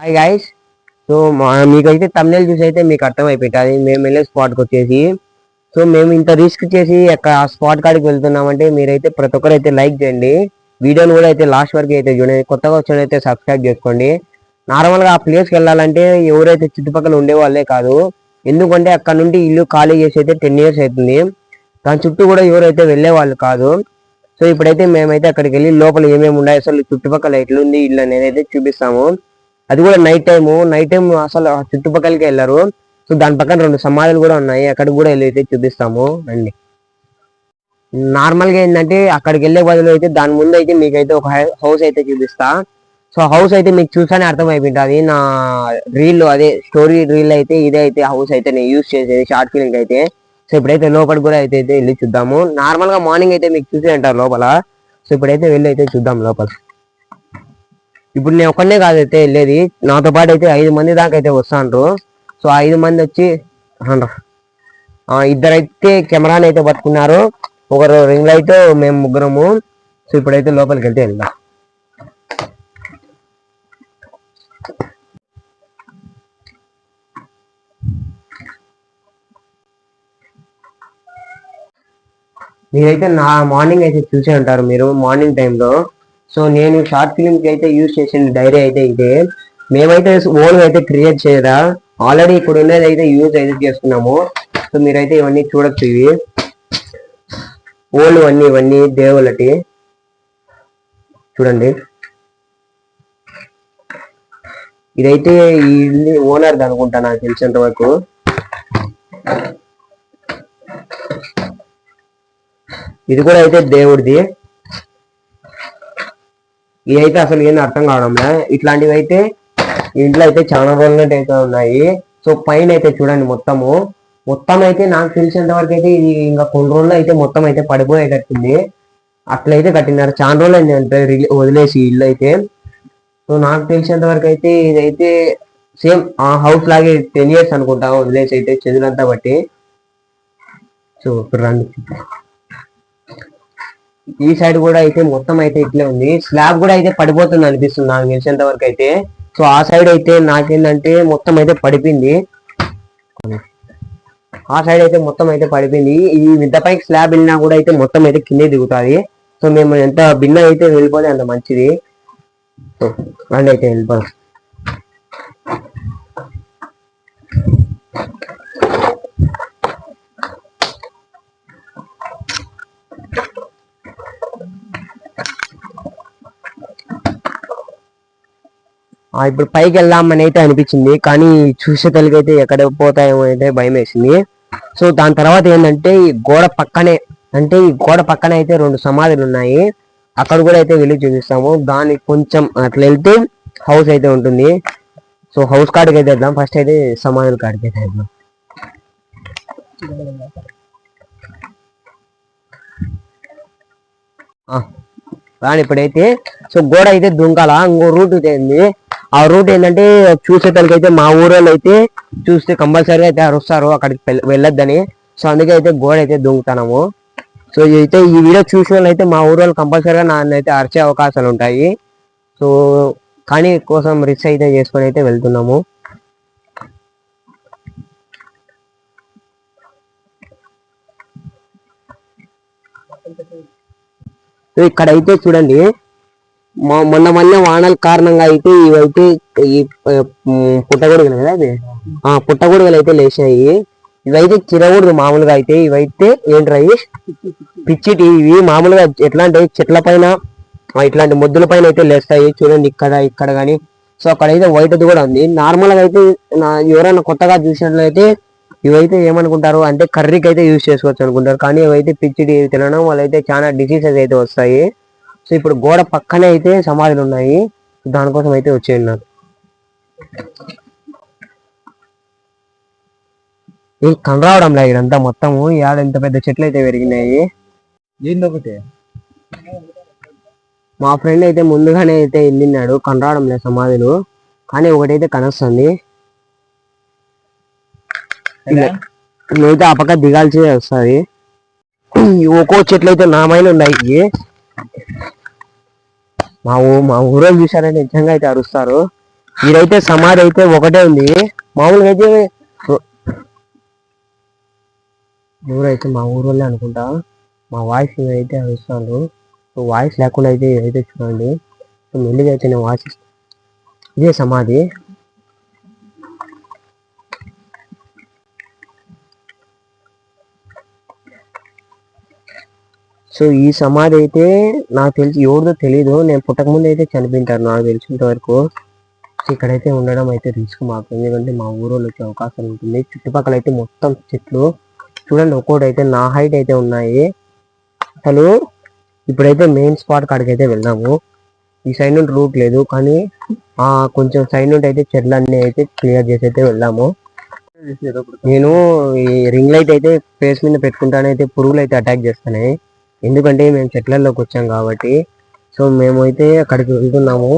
Hi guys so మీకైతే తమిళ చూసి అయితే మీకు అర్థమైపోయింది. మేము వెళ్ళే స్పాట్కి వచ్చేసి. సో మేము ఇంత రిస్క్ చేసి అక్కడ ఆ స్పాట్ కాడికి వెళ్తున్నామంటే మీరైతే ప్రతి ఒక్కరు అయితే లైక్ చేయండి వీడియోని కూడా అయితే లాస్ట్ వరకు అయితే చూడండి. కొత్తగా వచ్చిన అయితే సబ్స్క్రైబ్ చేసుకోండి. నార్మల్గా ఆ ప్లేస్కి వెళ్ళాలంటే ఎవరైతే చుట్టుపక్కల ఉండేవాళ్ళే కాదు. ఎందుకంటే అక్కడ నుండి ఇల్లు ఖాళీ చేసి అయితే టెన్ ఇయర్స్ అవుతుంది. దాని చుట్టూ కూడా ఎవరైతే వెళ్ళేవాళ్ళు కాదు. సో ఇప్పుడైతే మేమైతే అక్కడికి వెళ్ళి లోపల ఏమేమి ఉన్నాయి అసలు చుట్టుపక్కల ఎట్లుంది ఇల్లు అనేది అయితే చూపిస్తాము. అది కూడా నైట్ టైము నైట్ టైం అసలు చుట్టుపక్కలకే చుట్టుపక్కలకి వెళ్ళారు. సో దాని పక్కన రెండు సమాధులు కూడా ఉన్నాయి. అక్కడికి కూడా వెళ్ళి అయితే చూపిస్తాము. రండి. నార్మల్గా ఏంటంటే అక్కడికి వెళ్ళే బదులు అయితే దాని ముందు అయితే మీకైతే ఒక హౌస్ అయితే చూపిస్తా. సో హౌస్ అయితే మీకు చూసానే అర్థమైపోయింటుంది నా రీల్ అదే స్టోరీ రీల్ అయితే ఇదే అయితే హౌస్ అయితే నేను యూజ్ చేసేది షార్ట్ ఫిల్మ్ అయితే. సో ఇప్పుడైతే లోపలికి కూడా అయితే అయితే వెళ్ళి చూద్దాము. నార్మల్గా మార్నింగ్ అయితే మీకు చూసే అంటారు లోపల. సో ఇప్పుడైతే వెళ్ళి అయితే చూద్దాం లోపల. ఇప్పుడు నేను ఒక్కనే కాదు అయితే వెళ్ళేది. నాతో పాటు అయితే ఐదు మంది దాకా అయితే వస్తాండ్రు. సో ఐదు మంది వచ్చి ఇద్దరైతే కెమెరాని అయితే పట్టుకున్నారు. ఒకరు రింగ్ లైట్ మేము ముగ్గురము. సో ఇప్పుడైతే లోపలికి వెళ్తే వెళ్దాం. మీరైతే నా మార్నింగ్ అయితే చూసే ఉంటారు మీరు. మార్నింగ్ టైంలో సో నేను షార్ట్ ఫిల్మ్కి అయితే యూజ్ చేసిన డైరీ అయితే ఇదే. మేమైతే ఓన్ అయితే క్రియేట్ చేయరా. ఆల్రెడీ ఇప్పుడు ఉన్నది అయితే యూజ్ అయితే చేస్తున్నాము. సో మీరైతే ఇవన్నీ చూడొచ్చు ఇవి. ఓన్లు అన్నీ ఇవన్నీ దేవులటి చూడండి. ఇదైతే ఈ ఇల్లు ఓనర్ అనుకుంటా నాకు తెలిసినంత వరకు. ఇది కూడా అయితే దేవుడిది. ఇదైతే అసలు ఏం అర్థం కావడంలే. ఇట్లాంటివి అయితే ఇంట్లో అయితే చాలా రోజులు అయితే ఉన్నాయి. సో పైన అయితే చూడండి మొత్తము. మొత్తం అయితే నాకు తెలిసినంత వరకు అయితే ఇది ఇంకా కొన్ని రోజులు అయితే మొత్తం అయితే పడిపోయేటట్టుంది. అట్లయితే కట్టినారు. చాలా రోజులు అయింది అంటే వదిలేసి ఇల్లు అయితే. సో నాకు తెలిసినంత వరకు అయితే ఇదైతే సేమ్ ఆ హౌస్ లాగే టెన్ ఇయర్స్ అనుకుంటా వదిలేసి అయితే చదువులంతా బట్టి. సో ఇప్పుడు రండి. ఈ సైడ్ కూడా అయితే మొత్తం అయితే ఇట్లే ఉంది. స్లాబ్ కూడా అయితే పడిపోతుంది అనిపిస్తుంది నాకు తెలిసినంత వరకు అయితే. సో ఆ సైడ్ అయితే నాకేంటంటే మొత్తం అయితే పడిపోయింది. ఆ సైడ్ అయితే మొత్తం అయితే పడిపోయింది. ఈ మిద్ద పైకి స్లాబ్ వెళ్ళినా కూడా అయితే మొత్తం అయితే కిందే దిగుతుంది. సో మేము ఎంత భిన్న అయితే వెళ్ళిపోతే అంత మంచిది. సో అయితే వెళ్ళిపోతాం ఇప్పుడు పైకి వెళ్దామని అయితే అనిపించింది కానీ చూసే తలకైతే ఎక్కడ పోతాయేమో అయితే భయం వేసింది సో దాని తర్వాత ఏంటంటే ఈ గోడ పక్కనే అంటే ఈ గోడ పక్కన అయితే రెండు సమాధులు ఉన్నాయి. అక్కడ కూడా అయితే వెళ్ళి చూపిస్తాము. దానికి కొంచెం అట్లా వెళ్తే హౌస్ అయితే ఉంటుంది. సో హౌస్ కాడికి అయితే వెళ్దాం. ఫస్ట్ అయితే సమాధుల కాడికి అయితే వెళ్దాం. రాని ఇప్పుడైతే సో గోడ అయితే దుంకాల. ఇంకో రూట్ అయితే ఉంది. ఆ రూట్ ఏంటంటే చూసేతలకి అయితే మా ఊరోళ్ళు అయితే చూస్తే కంపల్సరీగా అయితే అరుస్తారు అక్కడికి వెళ్ళొద్దని. సో అందుకే అయితే గోడ అయితే దొంగతనము. సో అయితే ఈ వీడియో చూసిన వాళ్ళు అయితే మా ఊరోళ్ళు కంపల్సరీగా నన్ను అయితే అరిచే అవకాశాలు ఉంటాయి. సో కానీ కోసం రిస్క్ అయితే చేసుకొని అయితే వెళ్తున్నాము. ఇక్కడైతే ఇక్కడ అయితే చూడండి మొన్న మొన్న వానల కారణంగా అయితే ఇవైతే ఈ పుట్టగొడుగులు కదా అది? ఆ పుట్టగొడుగులు అయితే లేచాయి ఇవైతే చిరకూడదు మామూలుగా అయితే ఇవైతే ఏంటి పిచ్చిటి ఇవి మామూలుగా ఎట్లా అంటే చెట్ల పైన ఇట్లాంటి మొద్దుల పైన అయితే లేస్తాయి. చూడండి ఇక్కడ ఇక్కడ కానీ సో అక్కడైతే వైట్ అది కూడా ఉంది. నార్మల్గా అయితే నా ఎవరైనా కొత్తగా చూసినట్లయితే ఇవైతే ఏమనుకుంటారు? అంటే కర్రీకి అయితే యూజ్ చేసుకోవచ్చు అనుకుంటారు. కానీ ఇవైతే పిచ్చిడి తినడం వాళ్ళైతే చాలా డిసీజెస్ అయితే వస్తాయి. సో ఇప్పుడు గోడ పక్కనే అయితే సమాధులు ఉన్నాయి. దానికోసం అయితే వచ్చి ఉన్నారు ఇది కనరావడం లేదు ఇదంతా మొత్తము. యాడ ఇంత పెద్ద చెట్లు అయితే పెరిగినాయి. ఏందొకటి? మా ఫ్రెండ్ అయితే ముందుగానే అయితే వెళ్ళినాడు కనరావడం లేదు సమాధులు. కానీ ఒకటైతే కనొస్తుంది. నువ్వైతే ఆ పక్క దిగాల్సి వస్తుంది. ఒక్కో చెట్లు అయితే నా మైన ఉన్నాయి మా ఊ మా ఊరో చూసారంటే నిజంగా అయితే అరుస్తారు. మీరైతే సమాధి అయితే ఒకటే ఉంది. మామూలుగా అయితే ఎవరైతే మా ఊరోళ్ళే అనుకుంటా. మా వాయిస్ అయితే అరుస్తాను. వాయిస్ లేకుండా అయితే అయితే చూడండి. మెల్లిగా అయితే నేను వాయిస్ ఇదే సమాధి. సో ఈ సమాధి అయితే నాకు తెలిసి ఎవరిదో తెలీదు. నేను పుట్టక ముందు అయితే చనిపోయింటారు. నాకు తెలిసినంత వరకు. సో ఇక్కడైతే ఉండడం అయితే రిస్క్ మాకు. ఎందుకంటే మా ఊరోళ్ళు వచ్చే అవకాశం ఉంటుంది. చుట్టుపక్కల అయితే మొత్తం చెట్లు. చూడండి ఒక్కోటి అయితే నా హైట్ అయితే ఉన్నాయి. అసలు ఇప్పుడైతే మెయిన్ స్పాట్ కాడికి అయితే వెళ్దాము. ఈ సైడ్ నుండి రూట్ లేదు. కానీ ఆ కొంచెం సైడ్ నుండి అయితే చెట్లన్నీ అయితే క్లియర్ చేసి అయితే వెళ్దాము. నేను ఈ రింగ్ లైట్ అయితే ఫేస్ మీద పెట్టుకుంటానైతే పురుగులు అయితే అటాక్ చేస్తున్నాయి. ఎందుకంటే మేము చెట్లలోకి వచ్చాం కాబట్టి సో మేమైతే అక్కడికి వెళ్తున్నాము.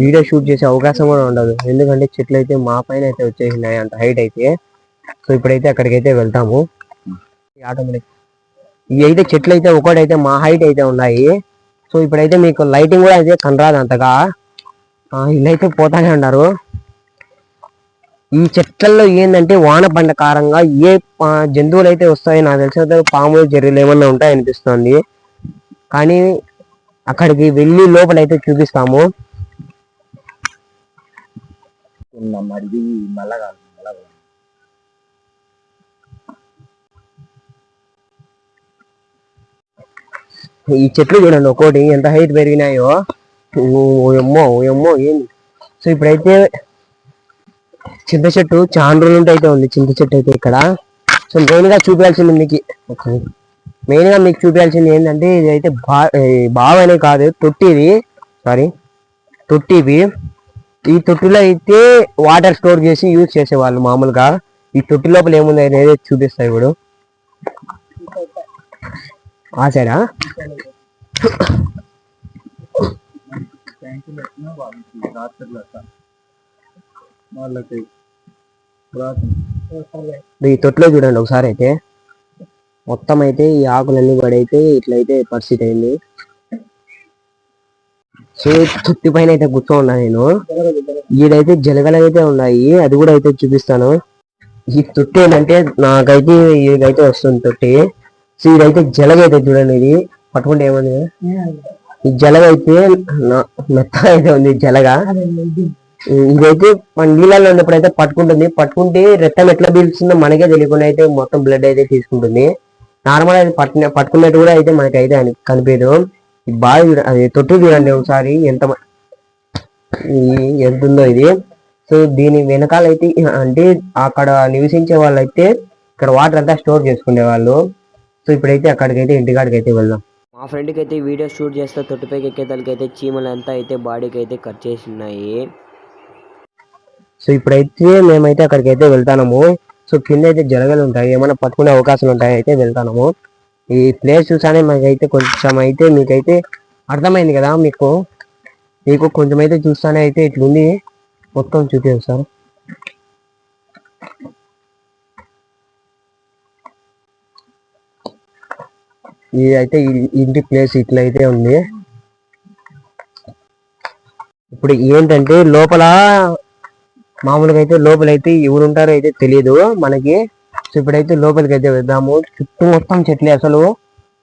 వీడియో షూట్ చేసే అవకాశం కూడా ఉండదు. ఎందుకంటే చెట్లు అయితే మా పైన అయితే వచ్చేసినాయి అంత హైట్ అయితే. సో ఇప్పుడైతే అక్కడికైతే వెళ్తాము. ఆటోమేటిక్ ఇవి అయితే చెట్లు అయితే ఒకటైతే మా హైట్ అయితే ఉన్నాయి. సో ఇప్పుడైతే మీకు లైటింగ్ కూడా అయితే కనరాదు అంతగా. ఇల్లు అయితే పోతానే ఉన్నారు. ఈ చెట్లలో ఏంటంటే వాన కారంగా ఏ జంతువులు అయితే వస్తాయో నాకు తెలిసిన పాములు జర్రీలు ఏమన్నా ఉంటాయి అనిపిస్తుంది. కానీ అక్కడికి వెళ్ళి లోపల అయితే చూపిస్తాము మరిది ఈ చెట్లు చూడండి ఒక్కోటి ఎంత హైట్ పెరిగినాయో. ఓయమ్మో ఓయమ్మో ఏంది? సో ఇప్పుడైతే చింత చెట్టు చాలా రోజుల నుండి అయితే ఉంది చింత చెట్టు అయితే ఇక్కడ. సో మెయిన్గా చూపించాల్సింది మీకు మెయిన్గా మీకు చూపించాల్సింది ఏంటంటే ఇది అయితే బా బావనే కాదు తొట్టి ఇది. సారీ తొట్టి ఇవి ఈ తొట్టిలో అయితే వాటర్ స్టోర్ చేసి యూజ్ చేసేవాళ్ళు మామూలుగా. ఈ తొట్టి లోపల ఏముంది అనేది చూపిస్తాయి ఇప్పుడు. ఆ సైడా? వాళ్ళకి ఈ తొట్టిలో చూడండి ఒకసారి అయితే. మొత్తం అయితే ఈ ఆకులన్నీ పడైతే అయితే ఇట్లయితే పరిస్థితి అయింది. సో తొట్టి పైన అయితే గుర్తు ఉన్నా నేను. ఈడైతే జలగలు అయితే ఉన్నాయి. అది కూడా అయితే చూపిస్తాను. ఈ తొట్టి ఏంటంటే నాకైతే ఇదైతే వస్తుంది తొట్టి. సో ఇదైతే జలగైతే చూడండి ఇది. పట్టుకుంటే ఏమంది? ఈ జలగైతే మెత్తగా అయితే ఉంది జలగా. ఇదైతే మన నీళ్ళలో ఉన్నప్పుడు అయితే పట్టుకుంటుంది. పట్టుకుంటే రక్తం ఎట్లా పీల్చుతుందో మనకే తెలియకుండా అయితే మొత్తం బ్లడ్ అయితే తీసుకుంటుంది. నార్మల్ అది పట్టిన పట్టుకున్నట్టు కూడా అయితే మనకి అయితే కనిపించదు బాగా చూడ అది తొట్టు చూడండి ఒకసారి ఎంత ఎంత ఉందో ఇది. సో దీని వెనకాలైతే అంటే అక్కడ నివసించే వాళ్ళైతే ఇక్కడ వాటర్ అంతా స్టోర్ చేసుకునే వాళ్ళు. సో ఇప్పుడైతే అక్కడికైతే ఇంటికాడికి అయితే వెళ్దాం. మా ఫ్రెండ్కి అయితే వీడియో షూట్ చేస్తే తొట్టిపైకి ఎక్కేతలకి అయితే చీమలు అయితే బాడీకి అయితే కట్ చేసి ఉన్నాయి. సో ఇప్పుడైతే మేమైతే అక్కడికి అయితే వెళ్తాము సో కింద అయితే జరగలు ఉంటాయి ఏమైనా పట్టుకునే అవకాశాలు ఉంటాయి అయితే వెళ్తాము ఈ ప్లేస్ చూసానే మాకైతే కొంచెం అయితే మీకైతే అర్థమైంది కదా మీకు? మీకు కొంచెం అయితే చూస్తానే అయితే ఇట్లుంది. మొత్తం చూపిస్తాను ఇది అయితే ఇంటి ప్లేస్ ఇట్లయితే ఉంది. ఇప్పుడు ఏంటంటే లోపల మామూలుగా అయితే లోపల అయితే ఎవరు ఉంటారో అయితే తెలియదు మనకి సో ఇప్పుడైతే లోపలికి అయితే వెళ్దాము. చుట్టూ మొత్తం చెట్లే అసలు.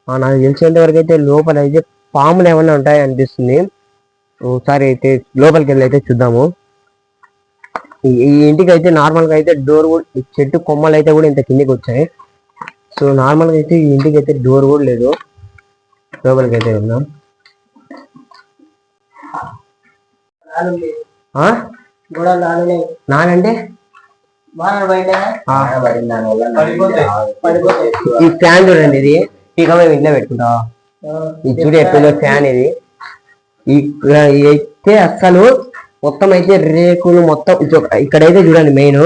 నాకు తెలిసేంత వరకు అయితే లోపల అయితే పాములు ఏమైనా ఉంటాయి అనిపిస్తుంది ఒకసారి అయితే లోపలికి వెళ్ళి అయితే చూద్దాము. ఈ ఇంటికి అయితే నార్మల్గా అయితే డోర్ కూడా చెట్టు కొమ్మలు అయితే కూడా ఇంత కిందికి వచ్చాయి సో నార్మల్గా అయితే ఈ ఇంటికి అయితే డోర్ కూడా లేదు. లోపలికి అయితే వెళ్దాం నానంటే ఈ ఫ్యాన్ చూడండి ఇది. ఇక మేము ఇంట్లో పెట్టుకుంటా ఇది చూడు ఎప్పుడు ఫ్యాన్. ఇది. అయితే అస్సలు మొత్తం అయితే రేకులు మొత్తం ఇక్కడైతే చూడండి మెయిన్.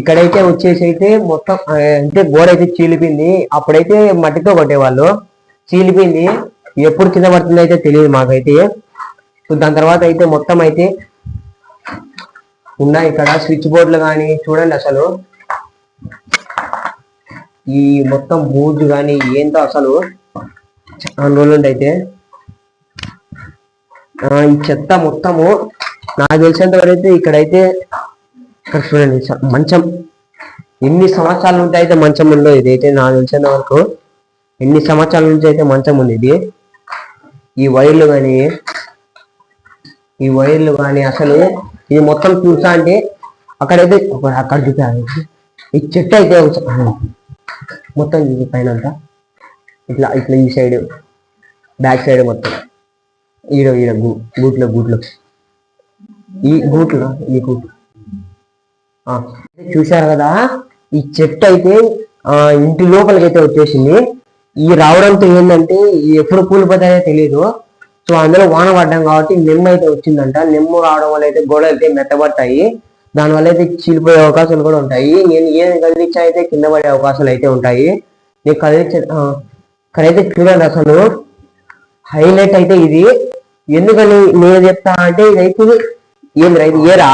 ఇక్కడైతే వచ్చేసి అయితే మొత్తం అంటే గోడ అయితే చీలిపోయింది. అప్పుడైతే మట్టితో కొట్టేవాళ్ళు. చీలిపోయింది. ఎప్పుడు కింద పడుతుందో అయితే తెలియదు మాకైతే. దాని తర్వాత అయితే మొత్తం అయితే ఉన్నాయి ఇక్కడ? స్విచ్ బోర్డులు కానీ? చూడండి అసలు. ఈ మొత్తం బూజు కానీ ఏంటో అసలు? చాలా రోజులు అయితే ఈ చెత్త మొత్తము నాకు తెలిసినంత వరకు ఇక్కడైతే ఇక్కడ చూడండి మంచం. ఎన్ని సంవత్సరాల నుంచి అయితే మంచం ఉందో ఇది అయితే నాకు తెలిసినంత వరకు. ఎన్ని సంవత్సరాల నుంచి అయితే మంచం ఉంది ఇది? ఈ వైర్లు కానీ ఈ వైర్లు కానీ అసలు ఇది మొత్తం చూసా అంటే అక్కడైతే అక్కడ చూపాను ఈ చెట్టు అయితే మొత్తం చూపి పైన అంతా ఇట్లా ఇట్లా ఈ సైడ్ బ్యాక్ సైడ్ మొత్తం. ఈడ ఈడ గూ గూట్లో గూట్లో ఈ గూట్లో ఈ గూట్లో ఆ, చూశారు కదా? ఈ చెట్టు అయితే ఆ ఇంటి లోపలికి అయితే వచ్చేసింది. ఈ రావడంతో ఏంటంటే ఎప్పుడు కూలిపోతాయో తెలియదు సో అందులో వాన పడ్డాం కాబట్టి నిమ్మ అయితే వచ్చిందంట. నిమ్మ రావడం వల్ల అయితే గోడలు అయితే మెత్తబడతాయి. దానివల్ల అయితే చీలిపోయే అవకాశాలు కూడా ఉంటాయి. నేను ఏది కదిలించా అయితే కింద పడే అవకాశాలు అయితే ఉంటాయి. నేను కదిలించ ఇక్కడైతే చూడండి అసలు. హైలైట్ అయితే ఇది. ఎందుకని నేను చెప్తా అంటే ఇదైతే ఏంది రైతు ఏరా?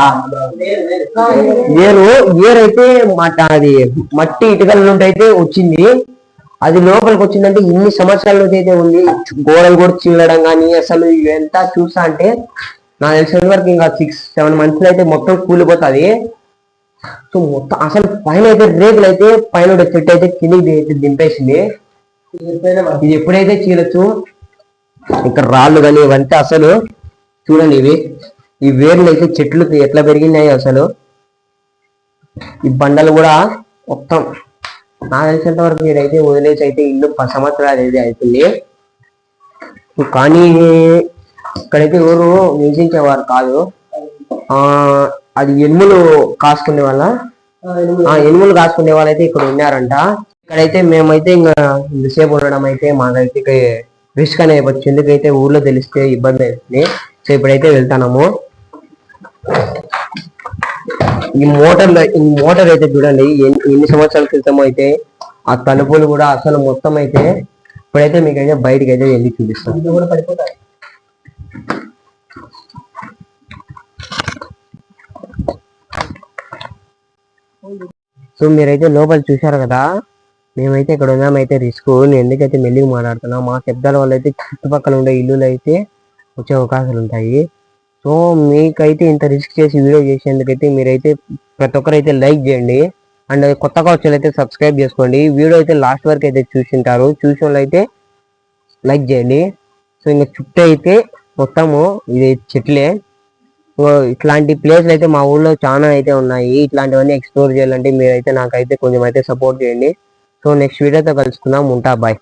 నేను ఏరైతే మా అది మట్టి ఇటుకల నుండి అయితే వచ్చింది. అది లోపలికి వచ్చిందంటే ఇన్ని సంవత్సరాలు అయితే ఉంది గోడలు కూడా చీలడం కానీ అసలు ఎంత చూసా అంటే నాకు తెలిసిన వరకు ఇంకా సిక్స్ సెవెన్ మంత్స్ అయితే మొత్తం కూలిపోతుంది. సో మొత్తం అసలు పైన అయితే రేకులు అయితే పైన చెట్టు అయితే కిందికి దింపేసింది. ఇది ఎప్పుడైతే చీలచ్చు ఇక్కడ రాళ్ళు కానీ ఇవంతా అసలు చూడండి ఇవి. ఈ వేర్లు అయితే చెట్లు ఎట్లా పెరిగినాయి అసలు. ఈ బండలు కూడా మొత్తం నాకు తెలిసినంత వరకు మీరైతే వదిలేసి అయితే ఇల్లు పది సంవత్సరాలు అయితే అవుతుంది కానీ ఇక్కడైతే ఎవరు నివసించేవారు కాదు. ఆ అది ఎనుములు కాసుకునే వాళ్ళ. ఆ ఎనుములు కాసుకునే వాళ్ళైతే ఇక్కడ ఉన్నారంట. ఇక్కడైతే మేమైతే ఇంకా ఇంతసేపు ఉండడం అయితే మాకైతే రిస్క్ అనేది వచ్చింది. ఎందుకైతే ఊర్లో తెలిస్తే ఇబ్బంది అవుతుంది. సో ఇప్పుడైతే వెళ్తాము ఈ మోటార్ ఈ మోటార్ అయితే చూడండి ఎన్ని సంవత్సరాల క్రితం అయితే ఆ తలుపులు కూడా అసలు మొత్తం అయితే ఇప్పుడైతే మీకైతే బయటకి అయితే వెళ్ళి చూపిస్తాం. ఇది కూడా పడిపోతాయి. సో మీరైతే లోపల చూశారు కదా మేమైతే ఇక్కడ ఉన్నామైతే రిస్క్. నేను ఎందుకైతే మెల్లిగా మాట్లాడుతున్నా మా శబ్దాల వల్ల అయితే చుట్టుపక్కల ఉండే ఇల్లులు అయితే వచ్చే అవకాశాలు ఉంటాయి సో మీకైతే ఇంత రిస్క్ చేసి వీడియో చేసేందుకైతే మీరైతే ప్రతి ఒక్కరైతే లైక్ చేయండి. అండ్ కొత్తగా వచ్చేలైతే సబ్స్క్రైబ్ చేసుకోండి. వీడియో అయితే లాస్ట్ వరకు అయితే చూసింటారు. చూసిన అయితే లైక్ చేయండి. సో ఇంకా చుట్టూ అయితే మొత్తము ఇది చెట్లే. సో ఇట్లాంటి ప్లేస్లు అయితే మా ఊళ్ళో చాలా అయితే ఉన్నాయి. ఇట్లాంటివన్నీ ఎక్స్ప్లోర్ చేయాలంటే మీరైతే నాకైతే కొంచెం అయితే సపోర్ట్ చేయండి. సో నెక్స్ట్ వీడియోతో కలుసుకుందాం. ఉంటా బాయ్.